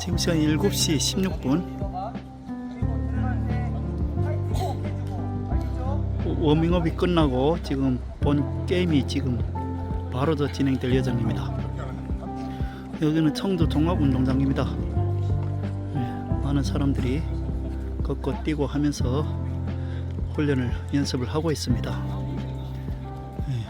지금 시간 7시 16분 리더가 그리고 들어갈 때 파이팅 꼭 해주고 알겠죠? 워밍업이 끝나고 지금 본 게임이 지금 바로 더 진행될 예정입니다. 여기는 청도 종합운동장입니다. 네, 많은 사람들이 걷고 뛰고 하면서 훈련을 연습을 하고 있습니다. 네.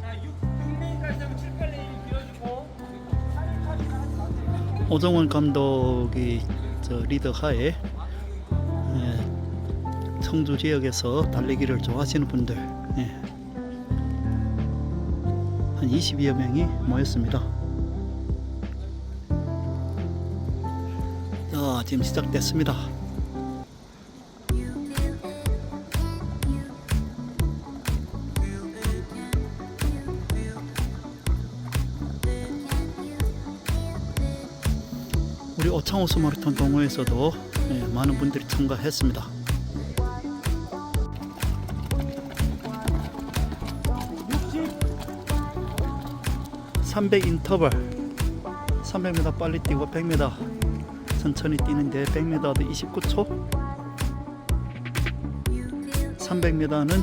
자, 6, 6레인까지 하면 7, 8레인 비워주고 4레인까지는 하지 마세요. 오정원 감독이 저 리더 하에 예, 청주 지역에서 달리기를 좋아하시는 분들 20여 명이 모였습니다. 자, 지금 시작됐습니다. 우리 오창호수 마라톤 동호회에서도 예, 많은 분들이 참가했습니다. 300 인터벌 300m 빨리 뛰고 100m 천천히 뛰는데 100m도 29초 300m는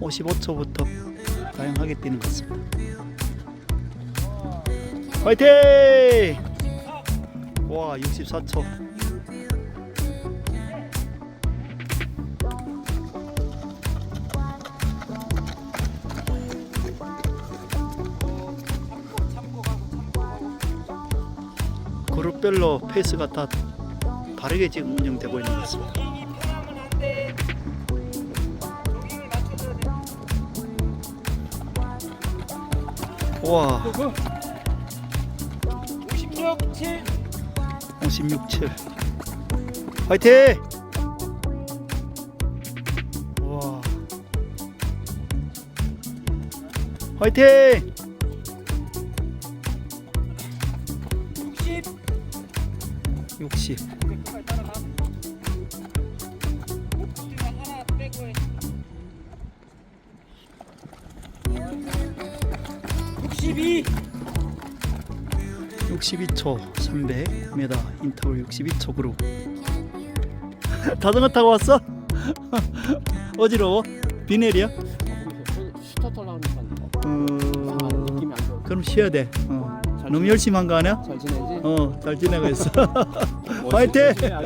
55초부터 다양하게 뛰는 것 같습니다. 화이팅! 와 64초 그룹별로 페이스가 다 다르게 지금 운영되고 있는 것 같습니다. 와 56, 7. 56, 7 화이팅! 와 화이팅! 60. 60 빨리 따라가. 목줄이랑 하나 빼고 해. 62. 62초 300m 인터벌 62초 그룹 자전거 타고 왔어? 어지러워? 비 내려? 어... 그럼 쉬어야 돼 어. 너무 열심히 한 거 아니야? 잘 지내지? 어, 잘 지내고 있어.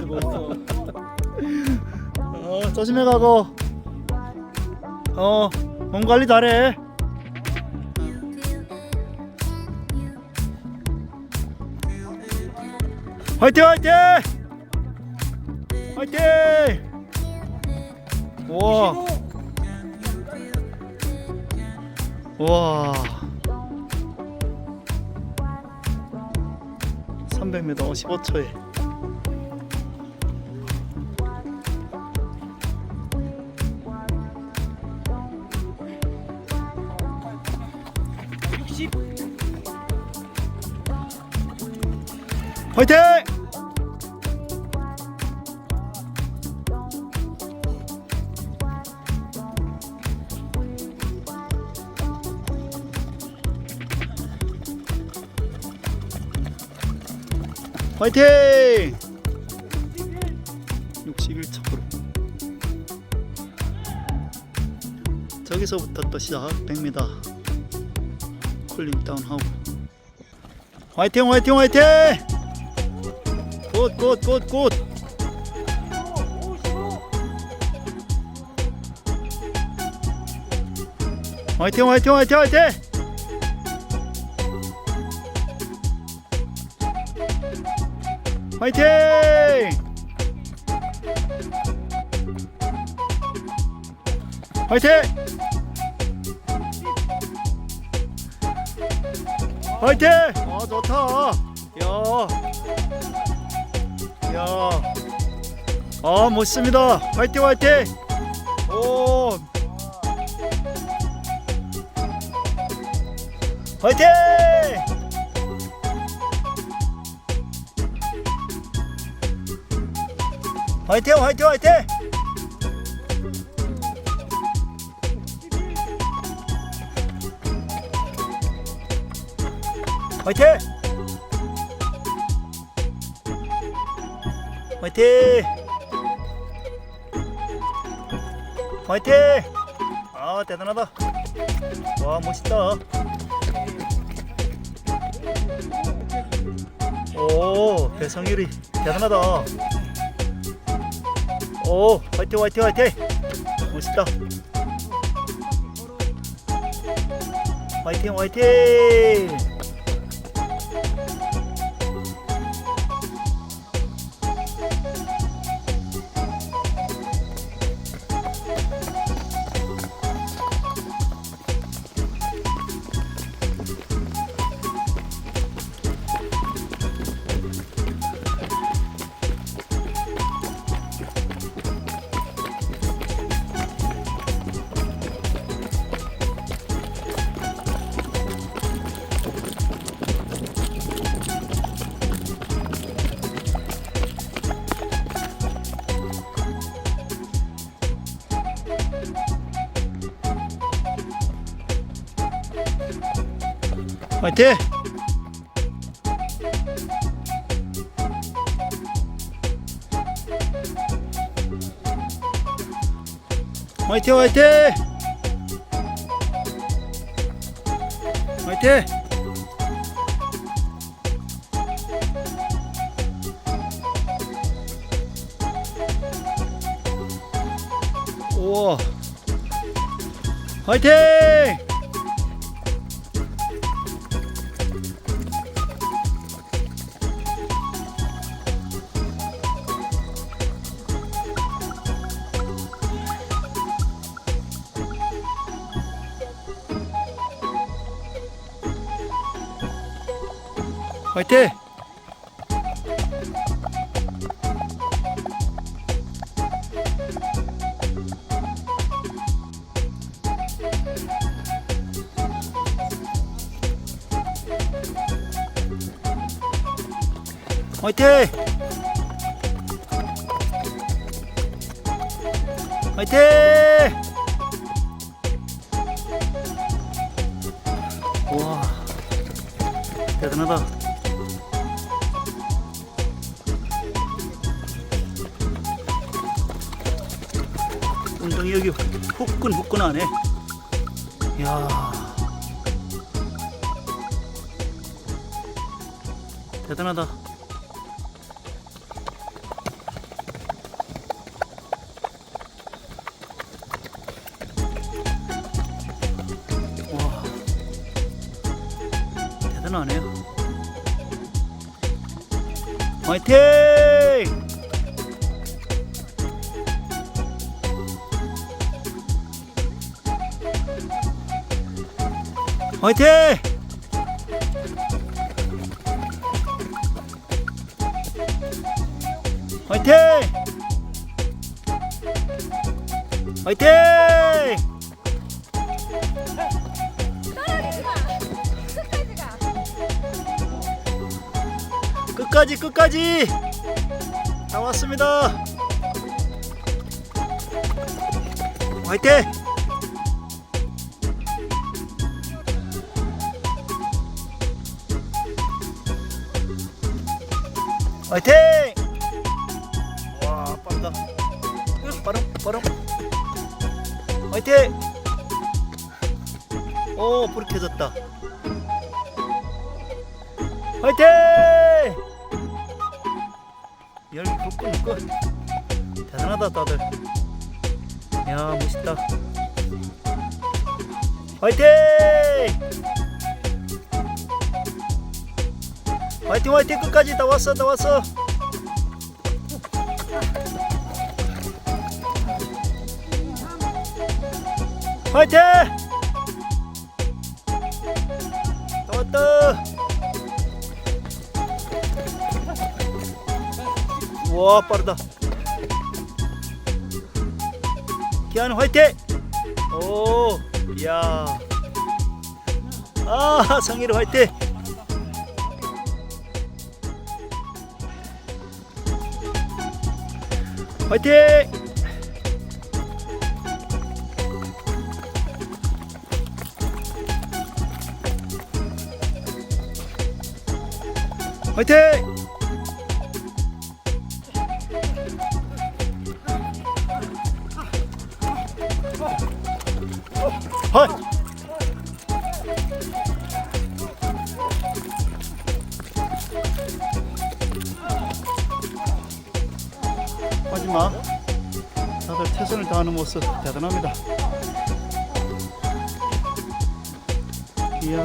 멋있어. 어, 조심해 가고. 어, 몸 관리 잘해. 화이팅, 화이팅! 화이팅! 와, 25. 와. 300m 55초에 화이팅! 화이팅! 61척으로 저기서부터 또 시작 100m 쿨링 다운 하고 화이팅 화이팅 화이팅 굿굿굿굿. 화이팅 화이팅 화이팅 화이팅. 화이팅. 화이팅. 화이팅. 아 좋다. 야 야. 아 멋있습니다 화이팅 화이팅 오 화이팅! 화이팅 화이팅 화이팅! 화이팅! 화이팅! 화이팅! 아 대단하다. 와 멋있다. 오 배성일이 대단하다. 오 화이팅 화이팅 화이팅 멋있다. 화이팅 화이팅. 화이팅! 화이팅 화이팅! 화이팅! 우와 화이팅! 화이팅! 화이팅! 화이팅! 와 대단하다. 엉덩이 여기 후끈후끈하네. 이야. 대단하다. 화이팅! 화이팅! 화이팅! 화이팅! 끝까지 끝까지 다 왔습니다. 화이팅! 화이팅! 와 빠르다. 빠름 빠름. 화이팅! 오 불이 켜졌다. 화이팅! 열기 붓고 붓고 대단하다 다들 야 멋있다 화이팅! 화이팅 화이팅. 끝까지 다 왔어 다 왔어. 화이팅! 다 왔다. 와 빠르다. 기아는 화이팅! 오 이야. 아 성일이 화이팅 화이팅! 화이팅 다들 최선을 다하는 모습 대단합니다. 이야.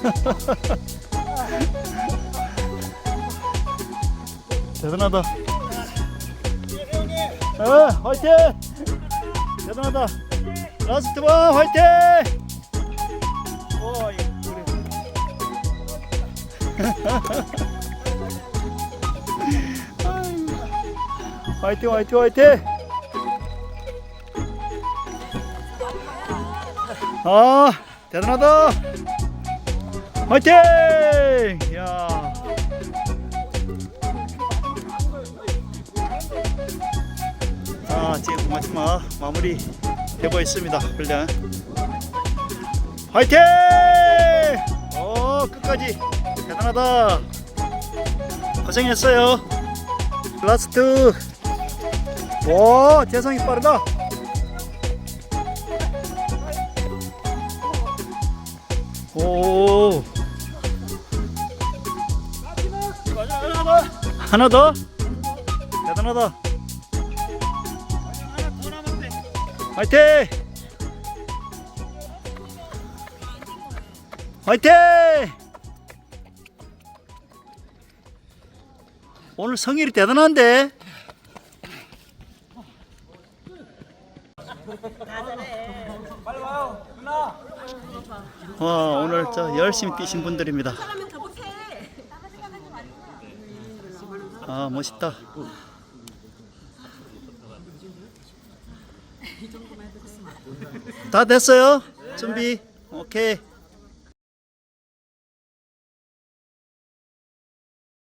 대단하다. 어, 화이팅! 대단하다. 라스트 원 화이팅! 오, 이- 우리. 화이팅 화이팅 화이팅 아 대단하다 화이팅 야 자, 지금 마지막 마무리 되고 있습니다. 훈련. 화이팅! 어, 끝까지 대단하다. 고생했어요. 라스트. 와, 대성이 빠르다. 오. 하나 더. 대단하다. 화이팅! 화이팅! 오늘 성일이 대단한데? 빨리 와요. 누나. 와 오늘 저 열심히 뛰신 분들입니다. 아 멋있다. 다 됐어요? 준비 오케이.